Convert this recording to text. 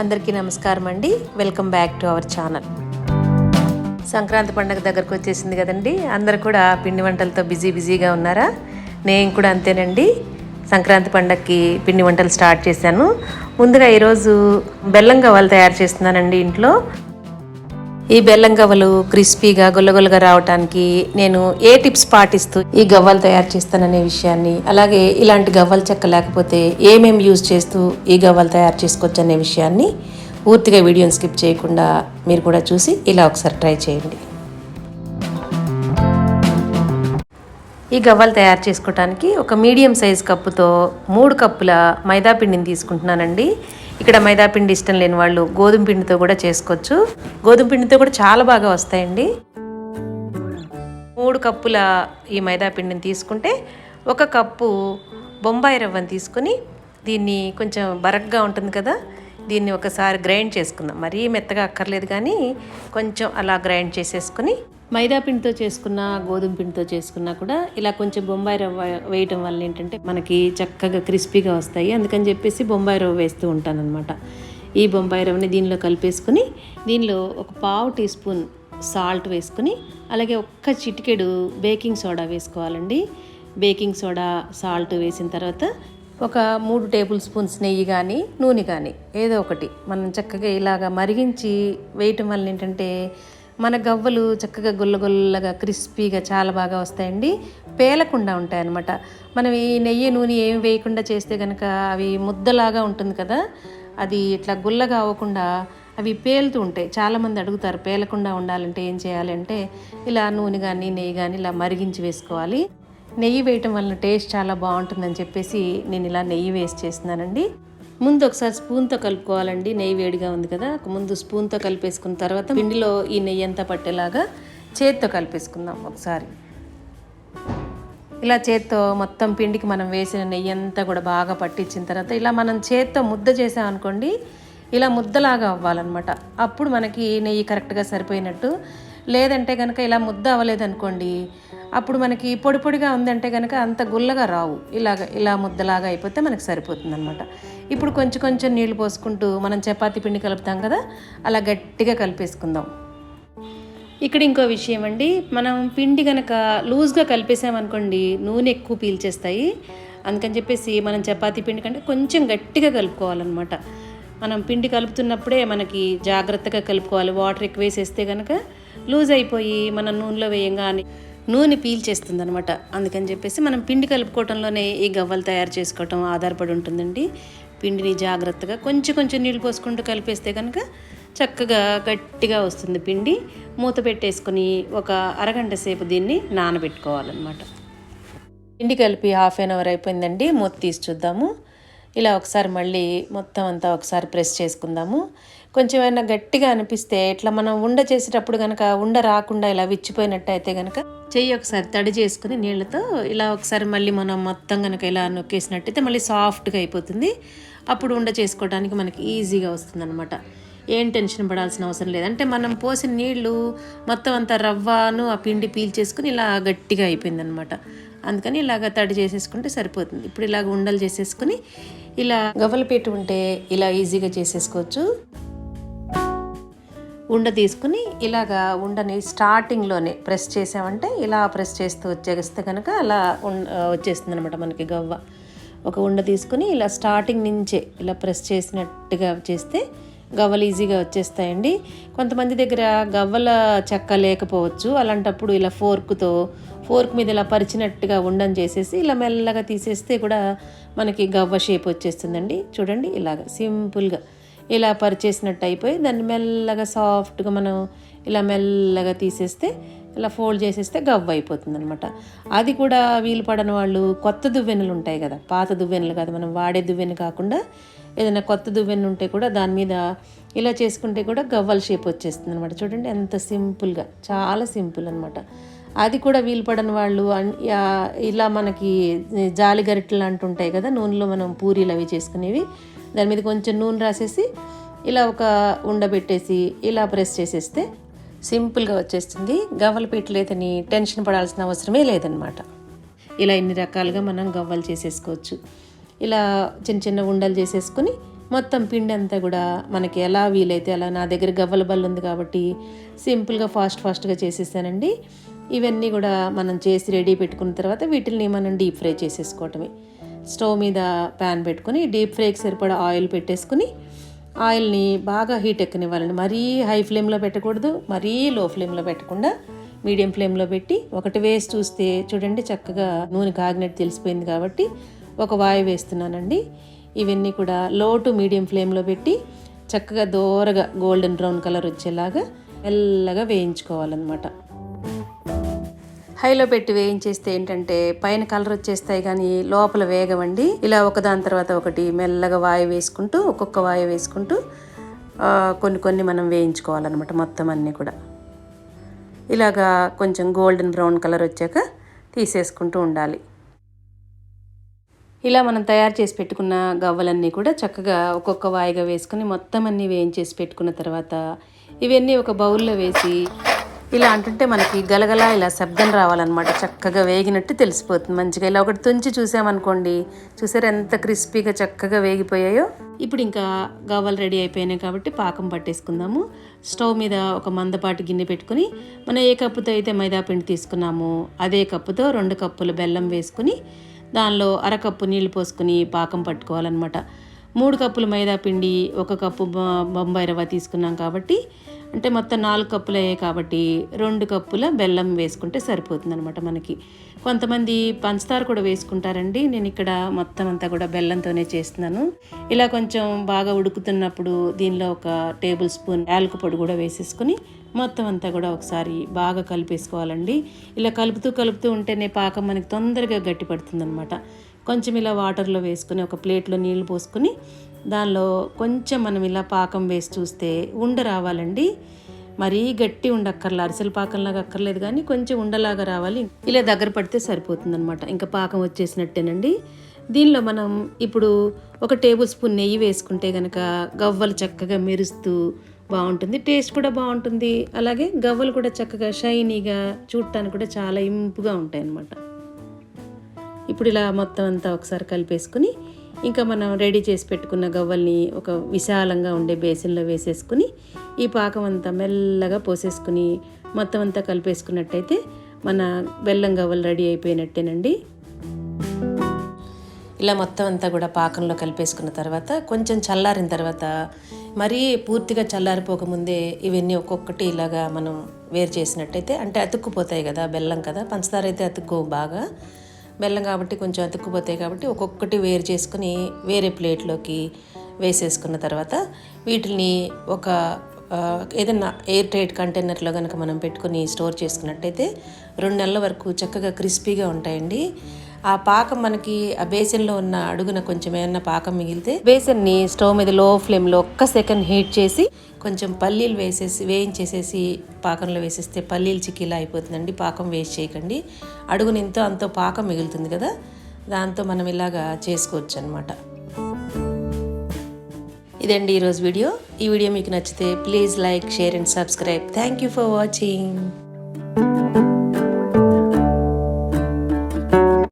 అందరికీ నమస్కారం అండి. Welcome back to our channel Sankranti పండుగ దగ్గరకు వచ్చేసింది కదండి. అందరు కూడా పిండి వంటలతో బిజీ బిజీగా ఉన్నారా? నేను కూడా అంతేనండి. సంక్రాంతి పండగకి పిండి వంటలు స్టార్ట్ చేశాను. ముందుగా ఈరోజు బెల్లం గవ్వలు తయారు చేస్తున్నానండి ఇంట్లో. ఈ బెల్లం గవ్వలు క్రిస్పీగా గుల్లగుల్లగా రావటానికి నేను ఏ టిప్స్ పాటిస్తూ ఈ గవ్వలు తయారు చేస్తాననే విషయాన్ని అలాగే ఇలాంటి గవ్వలు చెక్క లేకపోతే ఏమేమి యూజ్ చేస్తూ ఈ గవ్వలు తయారు చేసుకోవచ్చు అనే విషయాన్ని పూర్తిగా వీడియోని స్కిప్ చేయకుండా మీరు కూడా చూసి ఇలా ఒకసారి ట్రై చేయండి. ఈ గవ్వలు తయారు చేసుకోవడానికి ఒక మీడియం సైజ్ కప్పుతో మూడు కప్పుల మైదా పిండిని తీసుకుంటున్నానండి. ఇక్కడ మైదా పిండి ఇష్టం లేని వాళ్ళు గోధుమ పిండితో కూడా చేసుకోవచ్చు. గోధుమ పిండితో కూడా చాలా బాగా వస్తాయండి. మూడు కప్పుల ఈ మైదా పిండిని తీసుకుంటే ఒక కప్పు బొంబాయి రవ్వని తీసుకొని దీన్ని కొంచెం బరగ్గా ఉంటుంది కదా దీన్ని ఒకసారి గ్రైండ్ చేసుకుందాం. మరీ మెత్తగా అక్కర్లేదు కానీ కొంచెం అలా గ్రైండ్ చేసేసుకుని మైదా పిండితో చేసుకున్న గోధుమ పిండితో చేసుకున్నా కూడా ఇలా కొంచెం బొంబాయి రవ్వ వేయటం వల్ల ఏంటంటే మనకి చక్కగా క్రిస్పీగా వస్తాయి. అందుకని చెప్పేసి బొంబాయి రవ్వ వేస్తూ ఉంటానన్నమాట. ఈ బొంబాయి రవ్వని దీనిలో కలిపేసుకుని దీనిలో ఒక పావు టీ స్పూన్ సాల్ట్ వేసుకుని అలాగే ఒక్క చిటికెడు బేకింగ్ సోడా వేసుకోవాలండి. బేకింగ్ సోడా సాల్ట్ వేసిన తర్వాత ఒక మూడు టేబుల్ స్పూన్స్ నెయ్యి కానీ నూనె కానీ ఏదో ఒకటి మనం చక్కగా ఇలాగా మరిగించి వేయటం వల్ల ఏంటంటే మన గవ్వలు చక్కగా గుల్లగుల్లగా క్రిస్పీగా చాలా బాగా వస్తాయండి. పేలకుండా ఉంటాయన్నమాట. మనం ఈ నెయ్యి నూనె ఏమి వేయకుండా చేస్తే కనుక అవి ముద్దలాగా ఉంటుంది కదా అది ఇట్లా గుల్లగా అవ్వకుండా అవి పేలుతూ ఉంటాయి. చాలామంది అడుగుతారు పేలకుండా ఉండాలంటే ఏం చేయాలంటే ఇలా నూనె కానీ నెయ్యి కానీ ఇలా మరిగించి వేసుకోవాలి. నెయ్యి వేయటం వలన టేస్ట్ చాలా బాగుంటుందని చెప్పేసి నేను ఇలా నెయ్యి వేస్ట్ చేస్తున్నానండి. ముందు ఒకసారి స్పూన్తో కలుపుకోవాలండి. నెయ్యి వేడిగా ఉంది కదా. ముందు స్పూన్తో కలిపేసుకున్న తర్వాత పిండిలో ఈ నెయ్యి అంతా పట్టేలాగా చేత్తో కలిపేసుకుందాం ఒకసారి. ఇలా చేత్తో మొత్తం పిండికి మనం వేసిన నెయ్యి అంతా కూడా బాగా పట్టించిన తర్వాత ఇలా మనం చేత్తో ముద్ద చేసామనుకోండి ఇలా ముద్దలాగా అవ్వాలన్నమాట. అప్పుడు మనకి నెయ్యి కరెక్ట్గా సరిపోయినట్టు. లేదంటే కనుక ఇలా ముద్ద అవ్వలేదనుకోండి అప్పుడు మనకి పొడి పొడిగా ఉందంటే కనుక అంత గుల్లగా రావు. ఇలాగ ఇలా ముద్దలాగా అయిపోతే మనకి సరిపోతుంది అనమాట ఇప్పుడు కొంచెం కొంచెం నీళ్ళు పోసుకుంటూ మనం చపాతి పిండి కలుపుతాం కదా అలా గట్టిగా కలిపేసుకుందాం. ఇక్కడ ఇంకో విషయం అండి మనం పిండి కనుక లూజ్గా కలిపేసామనుకోండి నూనె ఎక్కువ పీల్చేస్తాయి. అందుకని చెప్పేసి మనం చపాతీ పిండి కంటే కొంచెం గట్టిగా కలుపుకోవాలన్నమాట. మనం పిండి కలుపుతున్నప్పుడే మనకి జాగ్రత్తగా కలుపుకోవాలి. వాటర్ ఎక్కువ వేసేస్తే కనుక లూజ్ అయిపోయి మనం నూనెలో వేయంగానే నూనె పీల్చేస్తుంది అనమాట అందుకని చెప్పేసి మనం పిండి కలుపుకోవటంలోనే ఈ గవ్వలు తయారు చేసుకోవటం ఆధారపడి ఉంటుందండి. పిండిని జాగ్రత్తగా కొంచెం కొంచెం నీళ్ళు పోసుకుంటూ కలిపేస్తే కనుక చక్కగా గట్టిగా వస్తుంది పిండి. మూత పెట్టేసుకొని ఒక అరగంట సేపు దీన్ని నానబెట్టుకోవాలన్నమాట. పిండి కలిపి హాఫ్ అన్ అవర్ అయిపోయిందండి. మూత తీసి చూద్దాము. ఇలా ఒకసారి మళ్ళీ మొత్తం అంతా ఒకసారి ప్రెస్ చేసుకుందాము. కొంచెం ఏమైనా గట్టిగా అనిపిస్తే ఇట్లా మనం ఉండ చేసేటప్పుడు కనుక ఉండ రాకుండా ఇలా విచ్చిపోయినట్టు అయితే కనుక చెయ్యి ఒకసారి తడి చేసుకుని నీళ్ళతో ఇలా ఒకసారి మళ్ళీ మనం మొత్తం కనుక ఇలా నొక్కేసినట్టయితే మళ్ళీ సాఫ్ట్గా అయిపోతుంది. అప్పుడు ఉండ చేసుకోవడానికి మనకి ఈజీగా వస్తుంది ఏం టెన్షన్ పడాల్సిన అవసరం లేదు. అంటే మనం పోసిన నీళ్ళు మొత్తం అంతా రవ్వను ఆ పిండి పీల్చేసుకుని ఇలా గట్టిగా అయిపోయిందనమాట. అందుకని ఇలాగ తడి చేసేసుకుంటే సరిపోతుంది. ఇప్పుడు ఇలాగ ఉండలు చేసేసుకుని ఇలా గవ్వలపేట ఉంటే ఇలా ఈజీగా చేసేసుకోవచ్చు. ఉండ తీసుకుని ఇలాగా ఉండని స్టార్టింగ్లోనే ప్రెస్ చేసామంటే ఇలా ప్రెస్ చేస్తూ వచ్చేస్తే కనుక అలా వచ్చేస్తుంది అనమాట మనకి గవ్వ. ఒక ఉండ తీసుకుని ఇలా స్టార్టింగ్ నుంచే ఇలా ప్రెస్ చేసినట్టుగా చేస్తే గవ్వలు ఈజీగా వచ్చేస్తాయండి. కొంతమంది దగ్గర గవ్వల చెక్క లేకపోవచ్చు. అలాంటప్పుడు ఇలా ఫోర్క్తో ఫోర్క్ మీద ఇలా పరిచినట్టుగా ఉండని చేసేసి ఇలా మెల్లగా తీసేస్తే కూడా మనకి గవ్వ షేప్ వచ్చేస్తుందండి. చూడండి ఇలాగ సింపుల్గా ఇలా పరిచేసినట్టు అయిపోయి దాన్ని మెల్లగా సాఫ్ట్గా మనం ఇలా మెల్లగా తీసేస్తే ఇలా ఫోల్డ్ చేసేస్తే గవ్వ అయిపోతుంది అనమాట అది కూడా వీలు పడని వాళ్ళు కొత్త దువ్వెనలు ఉంటాయి కదా పాత దువ్వెనలు కాదు మనం వాడే దువ్వెన కాకుండా ఏదైనా కొత్త దువ్వెన ఉంటే కూడా దాని మీద ఇలా చేసుకుంటే కూడా గవ్వల షేప్ వచ్చేస్తుంది అనమాట చూడండి ఎంత సింపుల్గా చాలా సింపుల్ అనమాట అది కూడా వీలు పడని వాళ్ళు ఇలా మనకి జాలి గరిటెలు అంటుంటాయి కదా నూనెలో మనం పూరీలు అవి చేసుకునేవి. దాని మీద కొంచెం నూనె రాసేసి ఇలా ఒక ఉండబెట్టేసి ఇలా ప్రెస్ చేసేస్తే సింపుల్గా వచ్చేస్తుంది. గవ్వల పెట్టలేదని టెన్షన్ పడాల్సిన అవసరమే లేదనమాట ఇలా ఇన్ని రకాలుగా మనం గవ్వలు చేసేసుకోవచ్చు. ఇలా చిన్న చిన్న ఉండలు చేసేసుకుని మొత్తం పిండి అంతా కూడా మనకి ఎలా వీలైతే అలా నా దగ్గర గవ్వల బల్ల ఉంది కాబట్టి సింపుల్గా ఫాస్ట్ ఫాస్ట్గా చేసేసానండి. ఇవన్నీ కూడా మనం చేసి రెడీ పెట్టుకున్న తర్వాత వీటిని మనం డీప్ ఫ్రై చేసేసుకోవటమే. స్టవ్ మీద ప్యాన్ పెట్టుకొని డీప్ ఫ్రైకి సరిపడా ఆయిల్ పెట్టేసుకుని ఆయిల్ని బాగా హీట్ ఎక్కనివ్వాలండి. మరీ హై ఫ్లేమ్లో పెట్టకూడదు మరీ లో ఫ్లేమ్లో పెట్టకుండా మీడియం ఫ్లేమ్లో పెట్టి ఒకటి వేసి చూస్తే చూడండి చక్కగా నూనె కాగినట్టు తెలిసిపోయింది కాబట్టి ఒక వాయి వేస్తున్నానండి. ఇవన్నీ కూడా లో టు మీడియం ఫ్లేమ్లో పెట్టి చక్కగా దోరగా గోల్డెన్ బ్రౌన్ కలర్ వచ్చేలాగా మెల్లగా వేయించుకోవాలన్నమాట. హైలో పెట్టి వేయించేస్తే ఏంటంటే పైన కలర్ వచ్చేస్తాయి కానీ లోపల వేగవండి. ఇలా ఒకదాని తర్వాత ఒకటి మెల్లగా వాయు వేసుకుంటూ ఒక్కొక్క వాయు వేసుకుంటూ కొన్ని కొన్ని మనం వేయించుకోవాలన్నమాట మొత్తం అన్నీ కూడా. ఇలాగా కొంచెం గోల్డెన్ బ్రౌన్ కలర్ వచ్చాక తీసేసుకుంటూ ఉండాలి. ఇలా మనం తయారు చేసి పెట్టుకున్న గవ్వలన్నీ కూడా చక్కగా ఒక్కొక్క వాయిగా వేసుకుని మొత్తం అన్నీ వేయించేసి పెట్టుకున్న తర్వాత ఇవన్నీ ఒక బౌల్లో వేసి ఇలా అంటుంటే మనకి గలగలా ఇలా శబ్దం రావాలన్నమాట. చక్కగా వేగినట్టు తెలిసిపోతుంది. మంచిగా ఇలా ఒకటి తుంచి చూసామనుకోండి చూసారు ఎంత క్రిస్పీగా చక్కగా వేగిపోయాయో? ఇప్పుడు ఇంకా గవ్వలు రెడీ అయిపోయినాయి కాబట్టి పాకం పట్టేసుకుందాము. స్టవ్ మీద ఒక మందపాటి గిన్నె పెట్టుకుని మనం ఏ కప్పుతో అయితే మైదా పిండి తీసుకున్నామో అదే కప్పుతో రెండు కప్పులు బెల్లం వేసుకుని దానిలో అరకప్పు నీళ్ళు పోసుకుని పాకం పట్టుకోవాలన్నమాట. మూడు కప్పులు మైదా పిండి ఒక కప్పు బొ- బొంబాయి రవ్వ తీసుకున్నాం కాబట్టి అంటే మొత్తం నాలుగు కప్పులు అయ్యాయి కాబట్టి రెండు కప్పుల బెల్లం వేసుకుంటే సరిపోతుంది అనమాట మనకి. కొంతమంది పంచదార కూడా వేసుకుంటారండి. నేను ఇక్కడ మొత్తం అంతా కూడా బెల్లంతోనే చేస్తున్నాను. ఇలా కొంచెం బాగా ఉడుకుతున్నప్పుడు దీనిలో ఒక టేబుల్ స్పూన్ యాలకు పొడి కూడా వేసేసుకుని మొత్తం అంతా కూడా ఒకసారి బాగా కలిపేసుకోవాలండి. ఇలా కలుపుతూ కలుపుతూ ఉంటేనే పాకం మనకి తొందరగా గట్టి పడుతుందనమాట కొంచెం ఇలా వాటర్లో వేసుకుని ఒక ప్లేట్లో నీళ్ళు పోసుకుని దానిలో కొంచెం మనం ఇలా పాకం వేసి చూస్తే ఉండ రావాలండి. మరీ గట్టి ఉండక్కర్లా అరిసెల పాకంలాగా అక్కర్లేదు కానీ కొంచెం ఉండలాగా రావాలి. ఇలా దగ్గర పడితే సరిపోతుంది అనమాట ఇంకా పాకం వచ్చేసినట్టేనండి. దీనిలో మనం ఇప్పుడు ఒక టేబుల్ స్పూన్ నెయ్యి వేసుకుంటే కనుక గవ్వలు చక్కగా మెరుస్తూ బాగుంటుంది. టేస్ట్ కూడా బాగుంటుంది. అలాగే గవ్వలు కూడా చక్కగా షైనీగా చూడటానికి కూడా చాలా ఇంపుగా ఉంటాయి అన్నమాట ఇప్పుడు ఇలా మొత్తం అంతా ఒకసారి కలిపేసుకుని ఇంకా మనం రెడీ చేసి పెట్టుకున్న గవ్వల్ని ఒక విశాలంగా ఉండే బేసిన్లో వేసేసుకుని ఈ పాకం అంతా మెల్లగా పోసేసుకుని మొత్తం అంతా కలిపేసుకున్నట్టయితే మన బెల్లం గవ్వలు రెడీ అయిపోయినట్టేనండి. ఇలా మొత్తం అంతా కూడా పాకంలో కలిపేసుకున్న తర్వాత కొంచెం చల్లారిన తర్వాత మరీ పూర్తిగా చల్లారిపోకముందే ఇవన్నీ ఒక్కొక్కటి ఇలాగా మనం వేరు చేసినట్టయితే అంటే అతుక్కుపోతాయి కదా బెల్లం కదా పంచదార అయితే అతుక్కోవు బాగా. బెల్లం కాబట్టి కొంచెం అతుక్కుపోతాయి కాబట్టి ఒక్కొక్కటి వేరు చేసుకుని వేరే ప్లేట్లోకి వేసేసుకున్న తర్వాత వీటిని ఒక ఏదైనా ఎయిర్ టైట్ కంటైనర్లో కనుక మనం పెట్టుకుని స్టోర్ చేసుకున్నట్టయితే రెండు నెలల వరకు చక్కగా క్రిస్పీగా ఉంటాయండి. ఆ పాకం మనకి ఆ బేసిన్లో ఉన్న అడుగున కొంచెం ఏమన్నా పాకం మిగిలితే బేసిన్ని స్టవ్ మీద లో ఫ్లేమ్లో ఒక్క సెకండ్ హీట్ చేసి కొంచెం పల్లీలు వేసేసి వేయించేసేసి పాకంలో వేసేస్తే పల్లీలు చిక్కిలా అయిపోతుందండి. పాకం వేస్ట్ చేయకండి. అడుగున ఎంతో అంతో పాకం మిగులుతుంది కదా దాంతో మనం ఇలాగా చేసుకోవచ్చు అనమాట ఇదండి ఈరోజు వీడియో. ఈ వీడియో మీకు నచ్చితే please like share and subscribe. Thank you for watching.